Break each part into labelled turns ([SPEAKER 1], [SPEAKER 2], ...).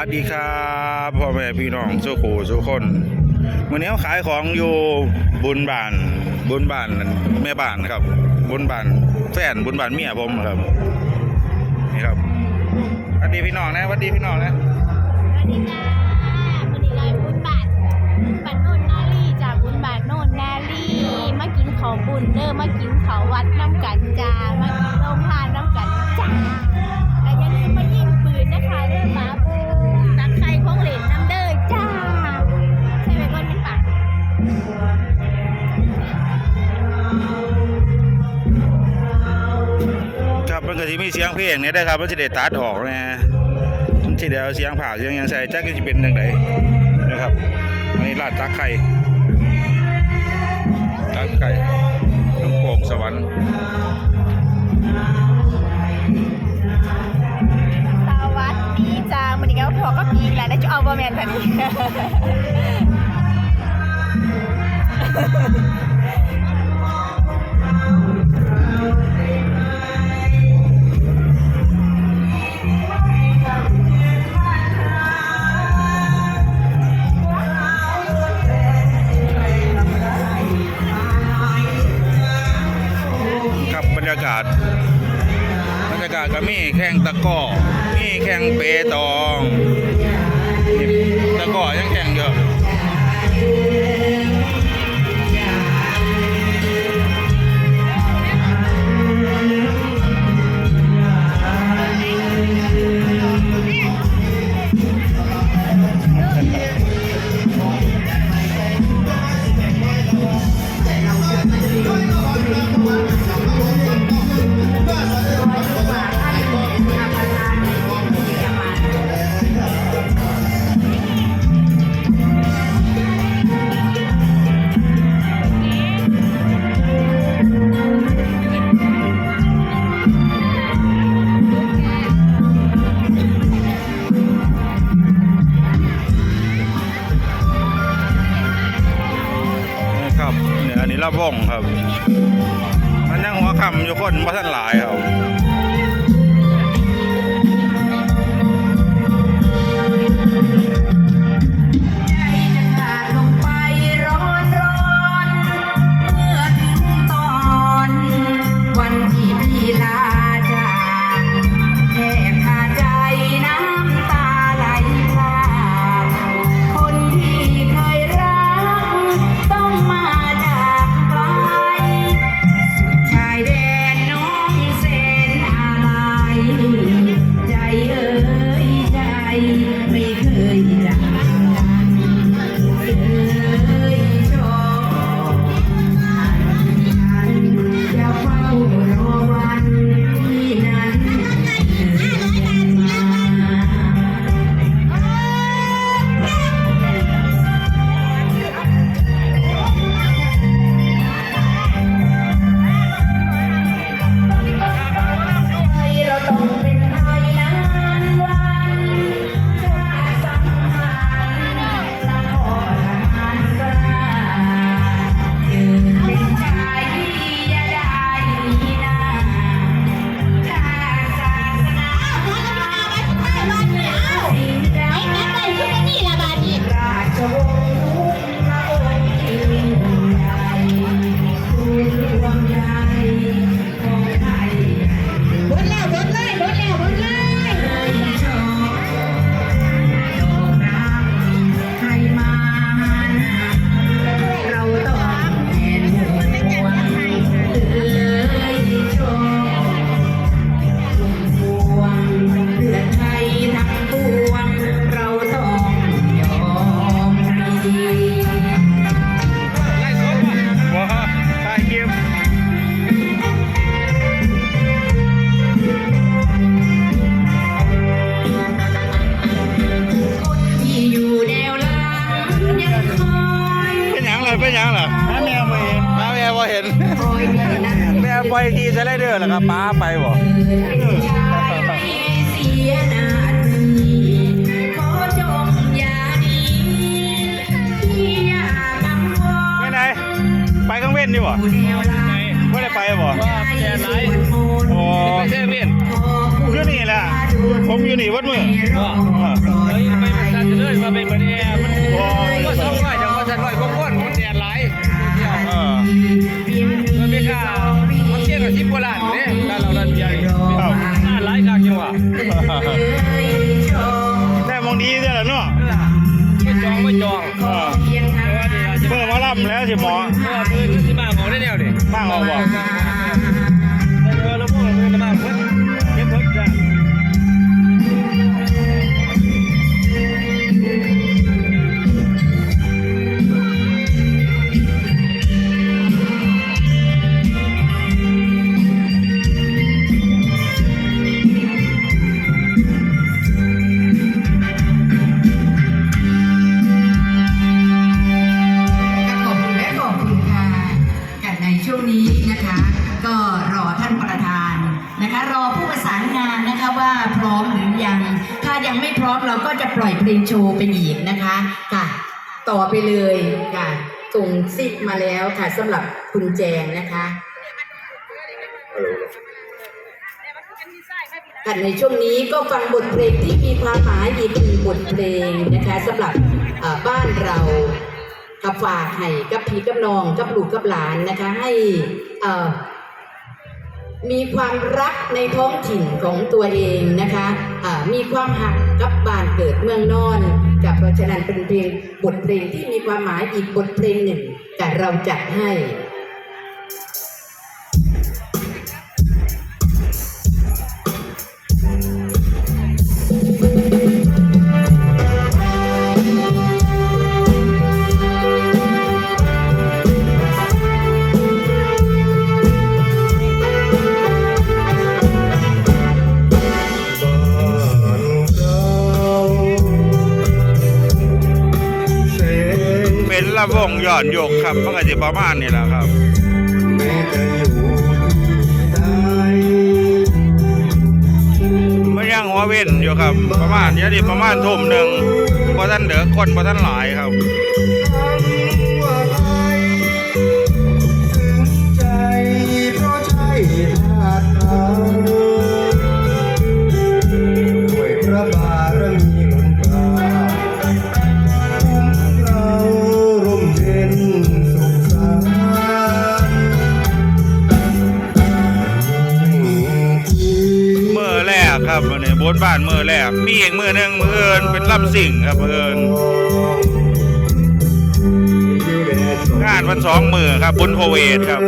[SPEAKER 1] วัสดีครับพ่อแม่พี่น้องสุขูสุกคนวันนี้ขายของอยู่บุญบาน บุญบานแม่บ้านครับ บุญบานแฟนบุญบานเมียผมครับนี่ครับสวัสดีพี่น้องนะสวัสดีพี่น้องนะ
[SPEAKER 2] สวัสดีค่ะวันนี้เราบุญบาทบุญบาทโน่นนาลีจากบุญบาทโน่นนาลีมากินของบุญเด้อมากินเขาวัดน้ำกัน มีเสี
[SPEAKER 1] ยงเพลงเนี่ยได้ครับมันจะได้ตัดออกนะมันจะได้เอาเสียงผ่าเสียงยังใส่จักก็จะเป็นยังไงนะครับอันนี้ลาดตักไข่ตักไข่น้ำโป่งสวรรค์
[SPEAKER 2] สวัสดีจ้าวันนี้ก็พอก็พีกแล้วนะจะเอาบอแมนกันนี้
[SPEAKER 1] แมว
[SPEAKER 3] ไปทีจะได้
[SPEAKER 2] เด้
[SPEAKER 3] อแล้
[SPEAKER 1] วก็ป้าไปบ่
[SPEAKER 3] ไม่เสียหว่อจงอย่าหนีที่อย่ากังว
[SPEAKER 1] ไป
[SPEAKER 3] ล
[SPEAKER 1] ไหนไปข้างเว้นดีบ่
[SPEAKER 3] ผู้แนวหลัง
[SPEAKER 1] ไม่ได้ไปบ่
[SPEAKER 3] ใจสวดมนต์
[SPEAKER 1] โอ้
[SPEAKER 3] ขอ
[SPEAKER 1] ยู่นี่แหละผมอยู่
[SPEAKER 3] นี่วัดมือ
[SPEAKER 4] เฮ้ยไปมันสั่นเลยมาเป็นประเดี๋ยวมันก็สองร้อยจังว่าสั่นร้อยกว่าคนมันแดดหลเอ
[SPEAKER 3] อ
[SPEAKER 4] สิบกว่าล้านเนี่ยล้านเราล้านเดียวนี่น่าหลายครั้งจังหวะ
[SPEAKER 3] แต่มองดีเด้อล่ะเนาะ
[SPEAKER 4] ไม่จองไม่จอง
[SPEAKER 3] เพิ่มมาล่ำแล้วสิหมอ
[SPEAKER 4] เพิ่มขึ้นสิมาหมอได้แนวดิ
[SPEAKER 3] บ้างเอาบ่
[SPEAKER 4] เอ ก็จะ
[SPEAKER 2] ปล่อยเพลงโชว์ไปอีกนะคะค่ะ ต่อไปเลยค่ะส่งซิกมาแล้วค่ะสำหรับคุณแจงนะคะค่ะในช่วงนี้ก็ฟังบทเพลงที่มีความหมายอีกหนึ่งบทเพลงนะคะสำหรับเอ่อบ้านเรากับฝากให้กับพี่กับน้องกับลูกกับหลานนะคะให้เอ่อมีความรักในท้องถิ่นของตัวเองนะคะอ่ามีความหัก กับบ้านเกิดเมืองนอนกับเพราะฉะนั้นเป็นเพลงบทเพลงที่มีความหมายอีกบทเพลงหนึ่งแต่เราจัดให้
[SPEAKER 3] ย้อนโยกครับมันก็สิประมาณนี้แหละครับ
[SPEAKER 1] แม้จะอยู่ที่ใด
[SPEAKER 3] มันยังหัวเว้นอยู่ครับ ประมาณเดี๋ยวนี้ประมาณทุ่มหนึ่งพอท่านเดือคนพอท่านหลายครับ
[SPEAKER 1] ครับ
[SPEAKER 3] วันนี้บนบ้านเมื่อแรกมีอีกมือหนึ่งมือเอินเป็นลำสิ่งครับมือเอินงานวันสองมือครับบุญโพเวทครับ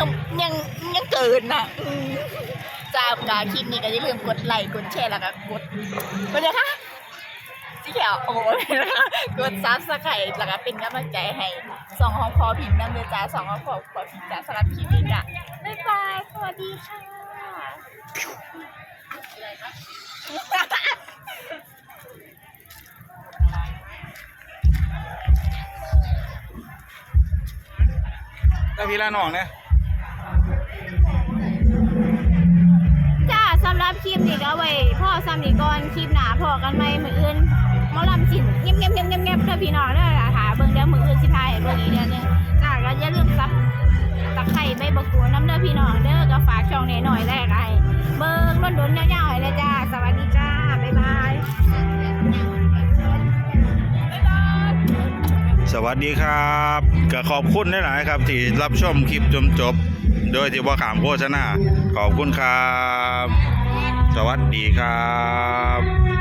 [SPEAKER 1] ยั
[SPEAKER 5] งยังยังเกินน่ะอืมจ้ากาคลิปนี้ก็อย่าลืมกดไลค์กดแชร์แล้วก็กดกดเลยค่ะสีเขียวโอ้ยนะคะกดซับสไครต์แล้วก็เป็นกำลังใจให้สองห้องพอพิมพ์น้ำเดือจ้าสองห้องพอพอพิมพ์จ้าสำหรับคลิปนี้จ้ะบ๊ายบายสวัสดีค่ะ
[SPEAKER 1] แล้วพี่ละน้องเนี่ย
[SPEAKER 5] ลิปนี้ก็ไว้พ่อซ้ำนี้ก่อนคลิปหนาพอกันไหมมืออื่นมอลำสินเงียบเงียบเงียบเงียบเงียบเพื่อพี่น้องเด้อล่ะค่ะเบิ่งเดี๋ยวมืออื่นสิพายเบิ่งอีกเดือนหนึงจ้าก็อย่าลืมซับตะไคร้ใบบักกูดน้ำเด้อพี่น้องเด้อก็ฝากช่องนี้หน่อยแรกไอ้เบิ่งล้นดนยาวๆให้เลยจ้าสวัสดีจ้าบ๊ายบาย
[SPEAKER 1] สวัสดีครับก็ขอบคุณหลายๆครับ ที่รับชมคลิปจนจบ โดยที่ว่าขามโฆษณาขอบคุณครับ สวัสดีครับ